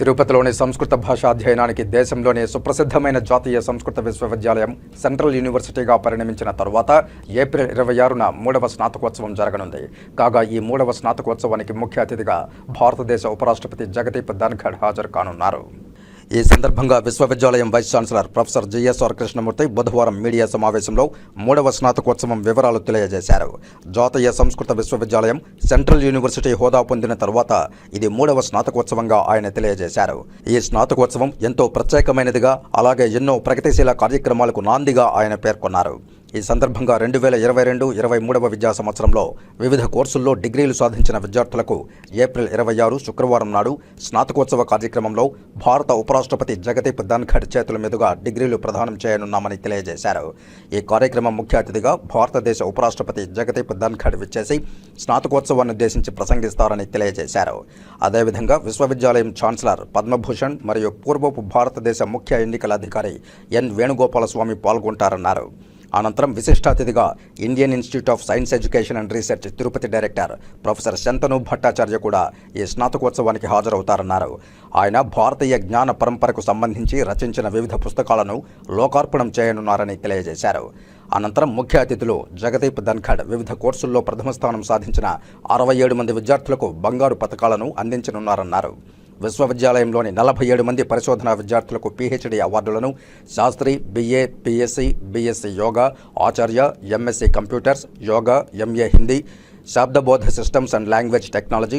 తిరుపతిలోని సంస్కృత భాషా అధ్యయనానికి దేశంలోనే సుప్రసిద్ధమైన జాతీయ సంస్కృత విశ్వవిద్యాలయం సెంట్రల్ యూనివర్సిటీగా పరిణమించిన తరువాత ఏప్రిల్ ఇరవై ఆరున మూడవ స్నాతకోత్సవం జరగనుంది. కాగా ఈ మూడవ స్నాతకోత్సవానికి ముఖ్య అతిథిగా భారతదేశ ఉపరాష్ట్రపతి జగదీప్ ధన్ఖడ్ హాజరు కానున్నారు. ఈ సందర్భంగా విశ్వవిద్యాలయం vice chancellor professor GSR Krishnamurthy బుధవారం మీడియా సమావేశంలో మూడవ స్నాతకోత్సవం వివరాలు తెలియజేశారు. జాతీయ సంస్కృత విశ్వవిద్యాలయం సెంట్రల్ యూనివర్సిటీ హోదా పొందిన తర్వాత ఇది మూడవ స్నాతకోత్సవంగా ఆయన తెలియజేశారు. ఈ స్నాతకోత్సవం ఎంతో ప్రత్యేకమైనదిగా అలాగే ఎన్నో ప్రగతిశీల కార్యక్రమాలకు నాందిగా ఆయన పేర్కొన్నారు. ఈ సందర్భంగా రెండు వేల ఇరవై రెండు ఇరవై మూడవ విద్యా సంవత్సరంలో వివిధ కోర్సుల్లో డిగ్రీలు సాధించిన విద్యార్థులకు ఏప్రిల్ ఇరవై ఆరు శుక్రవారం నాడు స్నాతకోత్సవ కార్యక్రమంలో భారత ఉపరాష్ట్రపతి జగదీప్ ధన్ఖడ్ చేతుల మీదుగా డిగ్రీలు ప్రదానం చేయనున్నామని తెలియజేశారు. ఈ కార్యక్రమం ముఖ్య అతిథిగా భారతదేశ ఉపరాష్ట్రపతి జగదీప్ ధన్ఖడ్ విచ్చేసి స్నాతకోత్సవాన్ని ఉద్దేశించి ప్రసంగిస్తారని తెలియజేశారు. అదేవిధంగా విశ్వవిద్యాలయం ఛాన్సలర్ పద్మభూషణ్ మరియు పూర్వపు భారతదేశ ముఖ్య ఎన్నికల అధికారి ఎన్ వేణుగోపాల స్వామి పాల్గొంటారన్నారు. అనంతరం విశిష్టాతిథిగా Indian Institute of Science Education and Research Tirupati director professor Shantanu Bhattacharya కూడా ఈ స్నాతకోత్సవానికి హాజరవుతారన్నారు. ఆయన భారతీయ జ్ఞాన పరంపరకు సంబంధించి రచించిన వివిధ పుస్తకాలను లోకార్పణం చేయనున్నారని తెలియజేశారు. అనంతరం ముఖ్య అతిథులు జగదీప్ ధన్ఖడ్ వివిధ కోర్సుల్లో ప్రథమ స్థానం సాధించిన అరవై ఏడు మంది విద్యార్థులకు బంగారు పథకాలను అందించనున్నారన్నారు. విశ్వవిద్యాలయంలోని నలభై ఏడు మంది పరిశోధనా విద్యార్థులకు పీహెచ్డీ అవార్డులను Shastri BA PSC BSc yoga Acharya MSc computers yoga MA Hindi శాబ్దబోధ systems and language technology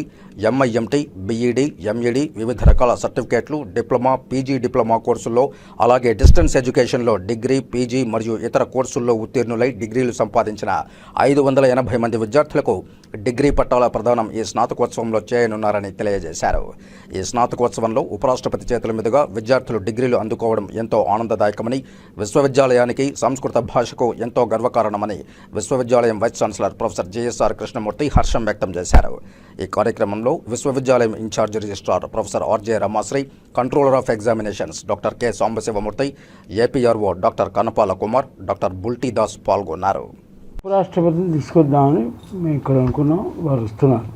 MIMT BEd MEd వివిధ రకాల సర్టిఫికేట్లు డిప్లొమా పీజీ డిప్లొమా కోర్సుల్లో అలాగే డిస్టెన్స్ ఎడ్యుకేషన్లో డిగ్రీ పీజీ మరియు ఇతర కోర్సుల్లో ఉత్తీర్ణులై డిగ్రీలు సంపాదించిన ఐదు వందల ఎనభై మంది విద్యార్థులకు డిగ్రీ పట్టాల ప్రదానం ఈ స్నాతకోత్సవంలో చేయనున్నారని తెలియజేశారు. ఈ స్నాతకోత్సవంలో ఉపరాష్ట్రపతి చేతుల మీదుగా విద్యార్థులు డిగ్రీలు అందుకోవడం ఎంతో ఆనందదాయకమని విశ్వవిద్యాలయానికి సంస్కృత భాషకు ఎంతో గర్వకారణమని విశ్వవిద్యాలయం vice chancellor professor JSR Krishnamurthy హర్షం వ్యక్తం చేశారు. ఈ కార్యక్రమంలో విశ్వవిద్యాలయం in charge registrar professor RJ Ramasri controller of examinations doctor K. Sambasivamurthy APRO doctor Kanapala Kumar doctor Bultidas పాల్గొన్నారు. ఉపరాష్ట్రపతిని తీసుకొద్దామని మేము ఇక్కడ అనుకున్నాం వారు వస్తున్నారు.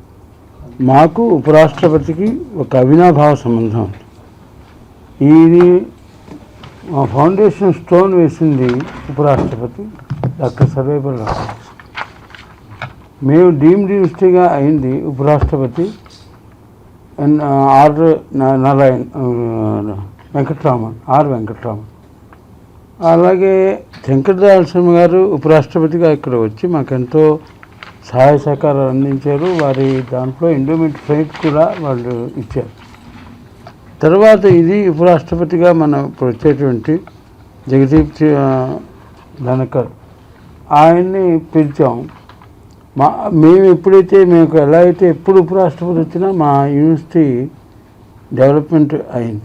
మాకు ఉపరాష్ట్రపతికి ఒక అవినాభావ సంబంధం ఉంది. ఇది మా ఫౌండేషన్ స్టోన్ వేసింది ఉపరాష్ట్రపతి డాక్టర్ సర్వేపల్లి రామకృష్ణ. మేము డీమ్డ్ యూనివర్సిటీగా అయింది ఉపరాష్ట్రపతి ఆర్ నారాయణ్ వెంకట్రామన్ ఆర్ వెంకట్రామన్. అలాగే శంకరదయాళ గారు ఉపరాష్ట్రపతిగా ఇక్కడ వచ్చి మాకెంతో సహాయ సహకారాలు అందించారు. వారి దాంట్లో ఎండోమెంట్ ఫ్లైట్ కూడా వాళ్ళు ఇచ్చారు. తర్వాత ఇది ఉపరాష్ట్రపతిగా మనం ఇప్పుడు వచ్చేటువంటి జగదీప్ ధనకర్. ఆయన్ని పిలిచాం. మా మేము ఎప్పుడైతే మేము ఎలా అయితే ఎప్పుడు ఉపరాష్ట్రపతి వచ్చినా మా యూనివర్సిటీ డెవలప్మెంట్ అయింది.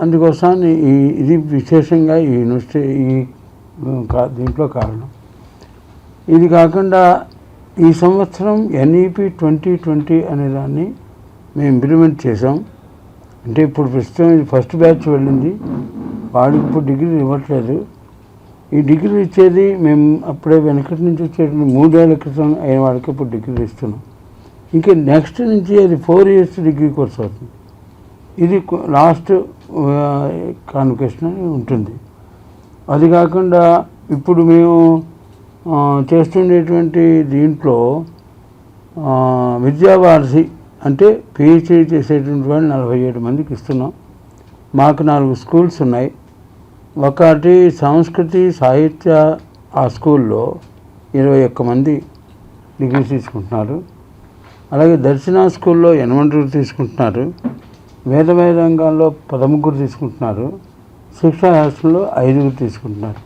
అందుకోసం ఈ ఇది విశేషంగా ఈ యూనివర్సిటీ ఈ కా- దీంట్లో కారణం. ఇది కాకుండా ఈ సంవత్సరం ఎన్ఈపి ట్వంటీ ట్వంటీ అనే దాన్ని మేము ఇంప్లిమెంట్ చేసాం అంటే ఇప్పుడు ప్రస్తుతం ఇది ఫస్ట్ బ్యాచ్ వెళ్ళింది. వాడికి ఇప్పుడు డిగ్రీ ఇవ్వట్లేదు. ఈ డిగ్రీ ఇచ్చేది మేము అప్పుడే వెనకటి నుంచి వచ్చేటువంటి మూడేళ్ళ క్రితం అయిన వాళ్ళకి ఇప్పుడు డిగ్రీ ఇస్తున్నాం. ఇంకా నెక్స్ట్ నుంచి అది ఫోర్ ఇయర్స్ డిగ్రీ కోర్స్ అవుతుంది. ఇది లాస్ట్ కాన్వకేషన్ అని ఉంటుంది. అది కాకుండా ఇప్పుడు మేము చేస్తుండేటువంటి దీంట్లో విద్యావారసి అంటే పిహెచ్డీ చేసేటువంటి వాళ్ళు నలభై ఏడు మందికి ఇస్తున్నాం. మాకు నాలుగు స్కూల్స్ ఉన్నాయి. ఒకటి సంస్కృతి సాహిత్య ఆ స్కూల్లో ఇరవై ఒక్క మంది డిగ్రీ తీసుకుంటున్నారు. అలాగే దర్శన స్కూల్లో ఎనమంటూరు తీసుకుంటున్నారు. వేదమయ రంగాల్లో పదముగ్గురు తీసుకుంటున్నారు. శిక్షా హాస్టల్లో ఐదుగురు తీసుకుంటున్నారు.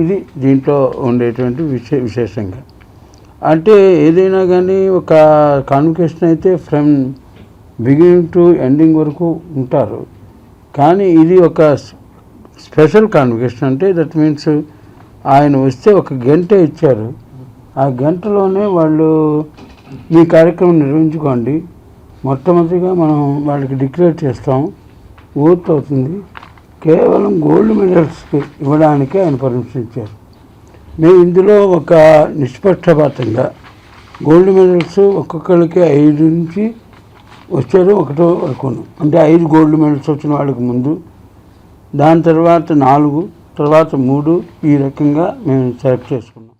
ఇది దీంట్లో ఉండేటువంటి విశే విశేషంగా. అంటే ఏదైనా కానీ ఒక కాన్వకేషన్ అయితే ఫ్రమ్ బిగినింగ్ టు ఎండింగ్ వరకు ఉంటారు. కానీ ఇది ఒక స్పెషల్ కాన్వికేషన్ అంటే దట్ మీన్స్ ఆయన వస్తే ఒక గంట ఇచ్చారు. ఆ గంటలోనే వాళ్ళు మీ కార్యక్రమం నిర్వహించుకోండి. మొట్టమొదటిగా మనం వాళ్ళకి డిక్లేర్ చేస్తాం. ఓత్ అవుతుంది. కేవలం గోల్డ్ మెడల్స్కి ఇవ్వడానికి ఆయన పర్మిషన్ ఇచ్చారు. మేము ఇందులో ఒక నిష్పక్షపాతంగా గోల్డ్ మెడల్స్ ఒక్కొక్కరికి ఐదు నుంచి వచ్చారు ఒకటో అనుకున్నాం అంటే ఐదు గోల్డ్ మెడల్స్ వచ్చిన వాళ్ళకి ముందు దాని తర్వాత నాలుగు తర్వాత మూడు ఈ రకంగా మేము సెలెక్ట్ చేసుకున్నాం.